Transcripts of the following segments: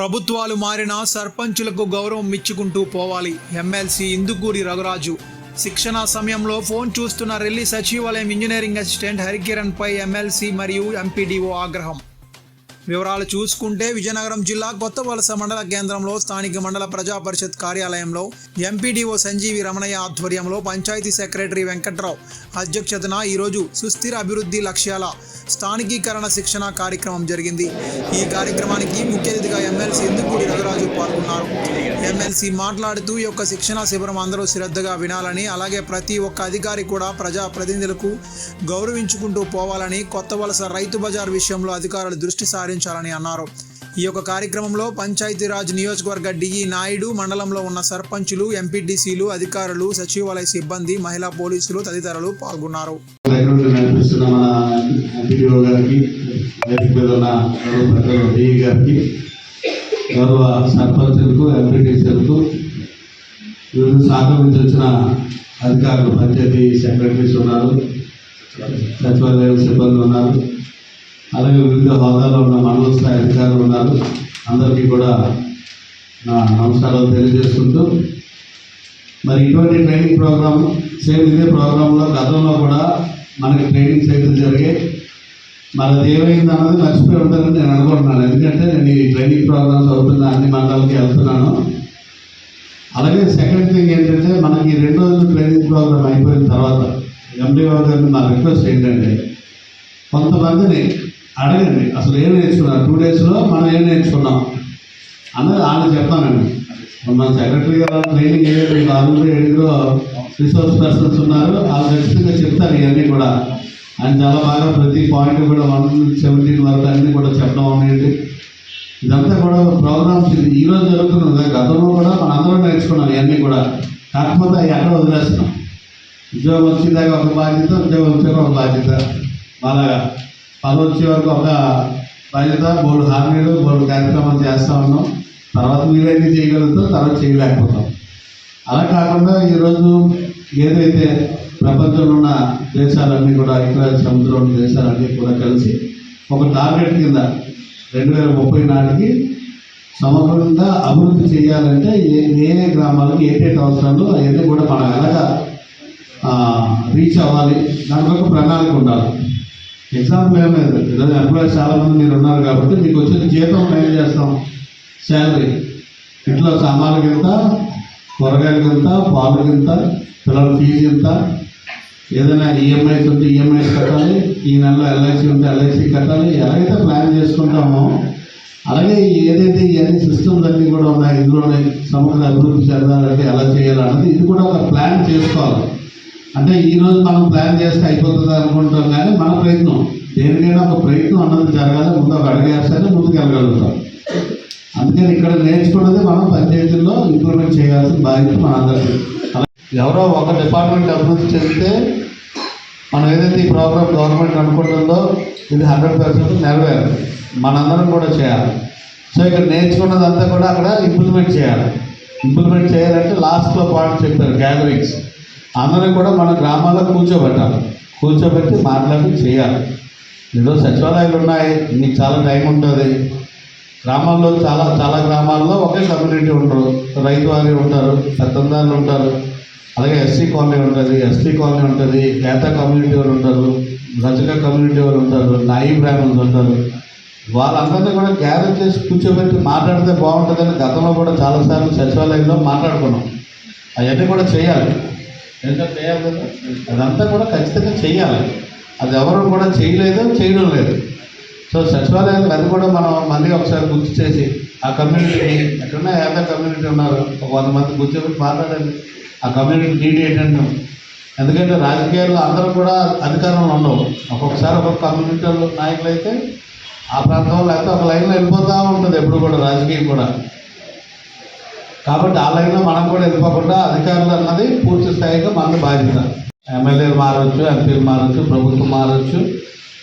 ప్రభుత్వాలు మారినా సర్పంచులకు గౌరవం ఇచ్చుకుంటూ పోవాలి. ఎమ్మెల్సీ ఇందుకూరి రఘురాజు. శిక్షణ సమయంలో ఫోన్ చూస్తున్న రెల్లి సచివాలయం ఇంజనీరింగ్ అసిస్టెంట్ హరికిరణ్ పై ఎమ్మెల్సీ మరియు ఎంపీడీఓ ఆగ్రహం. వివరాలు చూసుకుంటే విజయనగరం జిల్లా కొత్త వలస మండల కేంద్రంలో స్థానిక మండల ప్రజా పరిషత్ కార్యాలయంలో ఎంపీడీఓ సంజీవి రమణయ్య ఆధ్వర్యంలో పంచాయతీ సెక్రటరీ వెంకట్రావు అధ్యక్షతన ఈరోజు సుస్థిర అభివృద్ధి లక్ష్యాల స్థానికీకరణ శిక్షణ కార్యక్రమం జరిగింది. ఈ కార్యక్రమానికి ముఖ్య అతిథిగా ఎమ్మెల్సీ ఎందుకూడి రఘురాజు పాల్గొన్నారు. ఎమ్మెల్సీ మాట్లాడుతూ ఈ యొక్క శిక్షణా శిబిరం అందరూ శ్రద్ధగా వినాలని అలాగే ప్రతి ఒక్క అధికారి కూడా ప్రజా ప్రతినిధులకు గౌరవించుకుంటూ పోవాలని కొత్త వలస రైతు బజార్ విషయంలో అధికారులు దృష్టి నిర్వహించాలని అన్నారు. ఈ యొక్క కార్యక్రమంలో పంచాయతీరాజ్ నియోజకవర్గ డిఈ నాయుడు మండలంలో ఉన్న సర్పంచులు ఎంపీటీసీలు అధికారులు సచివాలయ సిబ్బంది మహిళా పోలీసులు తదితరులు పాల్గొన్నారు. గౌరవ గౌరవ సర్పంచులకు ఎంపీటీసీలకు వివిధ శాఖల నుంచి వచ్చిన అధికారులు పంచాయతీ సెక్రటరీస్ ఉన్నారు సచివాలయం సిబ్బంది ఉన్నారు అలాగే వివిధ హోదాలో ఉన్న మండల స్థాయి అధికారులు ఉన్నారు. అందరికీ కూడా నా నమస్కారాలు తెలియజేసుకుంటూ మరి ఇటువంటి ట్రైనింగ్ ప్రోగ్రామ్ సేమ్ ఇదే ప్రోగ్రాంలో గతంలో కూడా మనకి ట్రైనింగ్స్ అయితే జరిగాయి మరి అది ఏమైంది అన్నది మర్చిపోయి ఉంటారని నేను అనుకుంటున్నాను. ఎందుకంటే నేను ఈ ట్రైనింగ్ ప్రోగ్రామ్స్ అవుతున్న అన్ని మండలాలకి వెళ్తున్నాను. అలాగే సెకండ్ థింగ్ ఏంటంటే మనకి రెండు రోజులు ట్రైనింగ్ ప్రోగ్రామ్ అయిపోయిన తర్వాత ఎండిఓ గారిని నా రిక్వెస్ట్ ఏంటంటే కొంతమందిని అడగండి. అసలు ఏం నేర్చుకున్నారు? టూ డేస్లో మనం ఏం నేర్చుకున్నాం? అన్నది ఆయన చెప్తానండి. మన సెక్రటరీ గారు ట్రైనింగ్ అయ్యారు మీకు ఆల్రెడీ రిసోర్స్ పర్సన్స్ ఉన్నారు. వాళ్ళు ఖచ్చితంగా చెప్తారు ఇవన్నీ కూడా. ఆయన చాలా బాగా ప్రతి పాయింట్ కూడా వన్ సెవెంటీన్ వరకు అన్నీ కూడా చెప్పడం అనేది. ఇదంతా కూడా ప్రోగ్రామ్స్ ఇది. ఈ రోజు జరుగుతున్నది గతంలో కూడా మన అందరం నేర్చుకున్నాం ఇవన్నీ కూడా. కాకపోతే అవి ఎక్కడ వదిలేస్తున్నాం? ఉద్యోగం వచ్చేదాకా ఒక బాధ్యత ఉద్యోగం వచ్చాక ఒక బాధ్యత. అలాగా పనులు వచ్చే వరకు ఒక బాధ్యత మూడు హామీలు మూడు కార్యక్రమాలు చేస్తూ ఉన్నాం. తర్వాత మీరేంటి చేయగలుగుతాం తర్వాత చేయలేకపోతాం. అలా కాకుండా ఈరోజు ఏదైతే ప్రపంచంలో ఉన్న దేశాలన్నీ కూడా ఇక్కడ సముద్రంలో ఉన్న దేశాలన్నీ కూడా కలిసి ఒక టార్గెట్ కింద రెండు వేల ముప్పై నాటికి సమగ్రంగా అభివృద్ధి చేయాలంటే ఏ ఏ ఏ గ్రామాలకు ఏటేటి అవసరాలు అవన్నీ కూడా మనం ఎలాగా రీచ్ అవ్వాలి. దానికి ఒక ప్రణాళిక ఉండాలి. ఎగ్జాంపుల్ ఏం లేదు ఈరోజు ఎంప్లాయీస్ చాలా మంది మీరు ఉన్నారు కాబట్టి మీకు వచ్చిన జీతం మేము చేస్తాం. శాలరీ ఇంట్లో సామాన్లకి ఎంత కూరగాయలకి ఎంత పాలకి ఎంత పిల్లల ఫీజు ఎంత ఏదైనా ఈఎంఐస్ ఉంటే ఈఎంఐస్ కట్టాలి. ఈ నెలలో ఎల్ఐసి ఉంటే ఎల్ఐసి కట్టాలి. ఎలాగైతే ప్లాన్ చేసుకుంటామో అలాగే ఏదైతే ఇవన్నీ సిస్టమ్స్ అన్నీ కూడా ఉన్నాయి ఇందులోనే సమగ్ర అభివృద్ధి చెందాలంటే ఎలా చేయాలన్నది ఇది కూడా ఒక ప్లాన్ చేసుకోవాలి. అంటే ఈ రోజు మనం ప్లాన్ చేస్తే అయిపోతుంది అనుకుంటాం కానీ మన ప్రయత్నం దేనికైనా ఒక ప్రయత్నం అన్నది జరగాలి ముందు ఒక అడిగేస్తేనే వేస్తేనే ముందుకు వెళ్ళగలుగుతాం అందుకని ఇక్కడ నేర్చుకున్నది మనం పంచాయతీల్లో ఇంప్లిమెంట్ చేయాల్సిన బాధ్యత మన అందరికీ. ఎవరో ఒక డిపార్ట్మెంట్ అభివృద్ధి చెందితే మనం ఏదైతే ఈ ప్రోగ్రామ్ గవర్నమెంట్ అనుకుంటుందో ఇది హండ్రెడ్ పర్సెంట్ నెరవేరు మనందరం కూడా చేయాలి. సో ఇక్కడ నేర్చుకున్నదంతా కూడా అక్కడ ఇంప్లిమెంట్ చేయాలి. ఇంప్లిమెంట్ చేయాలంటే లాస్ట్లో పాయింట్ చెప్పారు గ్యాదరింగ్స్ అందరం కూడా మన గ్రామాల్లో కూర్చోబెట్టాలి. కూర్చోబెట్టి మాట్లాడి చేయాలి. ఏదో సచివాలయాలు ఉన్నాయి మీకు చాలా టైం ఉంటుంది. గ్రామాల్లో చాలా చాలా గ్రామాల్లో ఒకే కమ్యూనిటీ ఉంటారు రైతు వారి ఉంటారు పెద్దందారులు ఉంటారు. అలాగే ఎస్సీ కాలనీ ఉంటుంది ఎస్టీ కాలనీ ఉంటుంది నేత కమ్యూనిటీ వాళ్ళు ఉంటారు రజక కమ్యూనిటీ వాళ్ళు ఉంటారు నాయి బ్రాహ్మణ్స్ ఉంటారు. వాళ్ళందరినీ కూడా గ్యాదర్ చేసి కూర్చోబెట్టి మాట్లాడితే బాగుంటుందని గతంలో కూడా చాలాసార్లు సచివాలయంలో మాట్లాడుకున్నాం. అవన్నీ కూడా చేయాలి. ఏంటంటే చేయాలి కదా అదంతా కూడా ఖచ్చితంగా చేయాలి. అది ఎవరు కూడా చేయలేదు చేయడం లేదు. సో సచివాలయానికి అది కూడా మనం మళ్ళీ ఒకసారి గుర్తు చేసి ఆ కమ్యూనిటీని ఎక్కడన్నా ఏదో కమ్యూనిటీ ఉన్నారు ఒక వంద మంది కూర్చోబెట్టి మాట్లాడండి. ఆ కమ్యూనిటీ నీడ్ ఏంటంటే ఎందుకంటే రాజకీయాల్లో అందరూ కూడా అధికారంలో ఉండవు. ఒక్కొక్కసారి ఒక్కొక్క కమ్యూనిటీ నాయకులు అయితే ఆ ప్రాంతంలో లేకపోతే ఒక లైన్లో వెళ్ళిపోతూ ఉంటుంది ఎప్పుడు కూడా రాజకీయం కూడా. కాబట్టి అలాగే మనం కూడా వెళ్ళిపోకుండా అధికారులు అన్నది పూర్తి స్థాయిగా మన బాధ్యత ఎమ్మెల్యేలు మారవచ్చు ఎంపీలు మారవచ్చు ప్రభుత్వం మారవచ్చు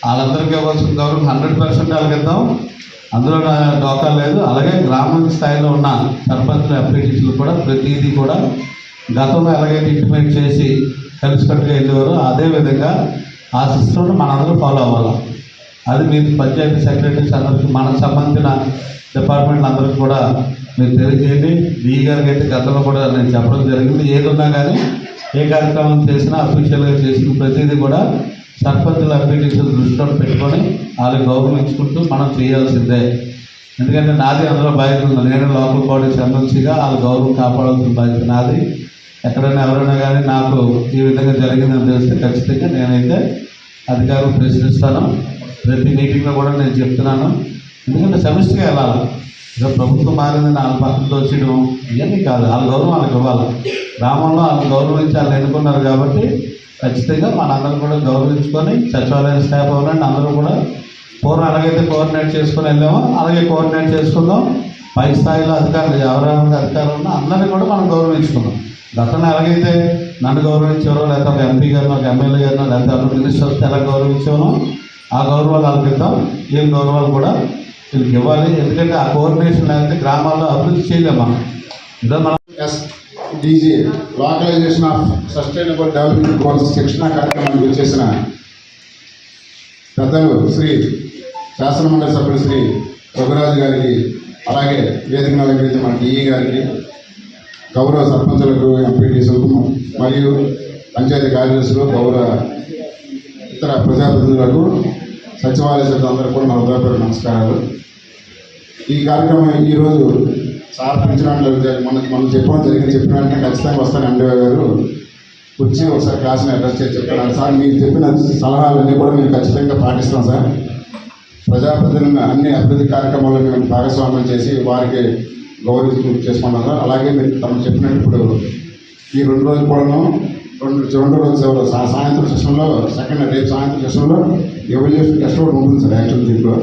వాళ్ళందరికీ ఇవ్వాల్సిన గౌరవం హండ్రెడ్ పర్సెంట్ అలగిద్దాం అందులో డోకా లేదు. అలాగే గ్రామీణ స్థాయిలో ఉన్న సర్పంచులు ఎంపీటీసీలు కూడా ప్రతిదీ కూడా గతంలో ఎలాగైతే ఇంటిమేట్ చేసి కలిసికట్టుగా వెళ్ళేవారో అదే విధంగా ఆ సిస్టమ్ను మనందరూ ఫాలో అవ్వాలి? అది మీరు పంచాయతీ సెక్రటరీస్ అందరికీ మనకు సంబంధించిన డిపార్ట్మెంట్ అందరికీ కూడా మీరు తెలియజేయండి. డిఈ గారికి అయితే గతంలో కూడా నేను చెప్పడం జరిగింది. ఏదున్నా కానీ ఏ కార్యక్రమం చేసినా అఫీషియల్గా చేసిన ప్రతిదీ కూడా సర్పంచుల అప్లికేషన్ దృష్టిలో పెట్టుకొని వాళ్ళకి గౌరవించుకుంటూ మనం చేయాల్సిందే. ఎందుకంటే నాది అందులో బాధ్యత ఉంది. నేను లోకల్ బాడీ సంబంధించిగా వాళ్ళ గౌరవం కాపాడాల్సిన బాధ్యత నాది. ఎక్కడైనా ఎవరైనా కానీ నాకు ఈ విధంగా జరిగిందని తెలిస్తే ఖచ్చితంగా నేనైతే అధికారులు ప్రశ్నిస్తాను. ప్రతి మీటింగ్లో కూడా నేను చెప్తున్నాను. ఎందుకంటే సమిష్టిగా వెళ్ళాలి. ఇక ప్రభుత్వం మారింది వాళ్ళ పక్కన తోచడం. ఇవన్నీ కాదు వాళ్ళ గౌరవం వాళ్ళకి ఇవ్వాలి. గ్రామంలో వాళ్ళు గౌరవించి వాళ్ళు ఎన్నుకున్నారు కాబట్టి ఖచ్చితంగా మనందరం కూడా గౌరవించుకొని సచివాలయం స్టాఫ్ అవ్వాలంటే అందరూ కూడా పూర్వం ఎలాగైతే కోఆర్డినేట్ చేసుకుని వెళ్ళామో? అలాగే కోఆర్డినేట్ చేసుకుందాం. పై స్థాయిలో అధికారులు ఎవరెవరికి అధికారులు ఉన్నా అందరినీ కూడా మనం గౌరవించుకుందాం. గతంలో ఎలాగైతే నన్ను గౌరవించారో లేకపోతే ఒక ఎంపీ గారినో ఒక ఎమ్మెల్యే గారినో లేకపోతే ఒక ఎలా గౌరవించామో ఆ గౌరవాలు వాళ్ళకి ఏం గౌరవాలు కూడా వీళ్ళకి ఇవ్వాలి. ఎందుకంటే ఆ కోఆర్డినేషన్ లేకపోతే గ్రామాల్లో అభివృద్ధి చేయలేము? మనం మనం SDG localisation of sustainable development goals శిక్షణ కార్యక్రమానికి వచ్చేసిన పెద్దలు శ్రీ శాసనమండలి సభ్యులు శ్రీ రఘురాజు గారికి అలాగే వేదిక నలభై మన డిఈ గారికి గౌరవ సర్పంచులకు ఎంపీటీసులకు మరియు పంచాయతీ కార్యదర్శులు గౌరవ ఇతర ప్రజాప్రతినిధులకు సచివాలయ సిబ్బంది కూడా నా ఉదయపేరు నమస్కారాలు. ఈ కార్యక్రమం ఈరోజు సార్ పెంచినట్లు మనం మనం చెప్పడం జరిగింది. చెప్పిన వెంటనే ఖచ్చితంగా వస్తాను ఎండిఓ గారు. వచ్చి ఒకసారి క్లాస్ని అడ్రస్ చేసి చెప్పాను సార్ మీరు చెప్పిన సలహాలన్నీ కూడా మేము ఖచ్చితంగా పాటిస్తాం సార్. ప్రజాప్రతినిధులను అన్ని అభివృద్ధి కార్యక్రమాల్లో మేము భాగస్వామ్యం చేసి వారికి గౌరవ చేసుకుంటాం సార్. అలాగే మీరు తమకు చెప్పినట్టు ఇప్పుడు ఈ రెండు రోజులు కూడాను రెండు రెండు రోజుల సాయంత్రం సెషన్లో సెకండ్ రేపు సాయంత్రం సెషన్లో ఎవల్యూషన్ టెస్ట్ కూడా ఉంటుంది సార్ యాక్చువల్ దీంట్లో.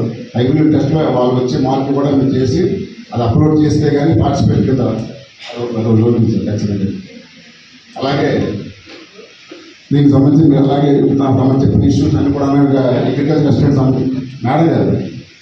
ఐవల్యూషన్ టెస్ట్లో వాళ్ళు వచ్చే మార్క్ కూడా మీరు చేసి అది అప్లోడ్ చేస్తే కానీ పార్టిసిపేట్ కింద అదొక లోన్ సార్ ఖచ్చితంగా. అలాగే దీనికి సంబంధించి మీరు అలాగే నాకు మనం ఇష్యూస్ అన్ని కూడా అగ్రికల్చర్ స్టూడెంట్స్ మేడం గారు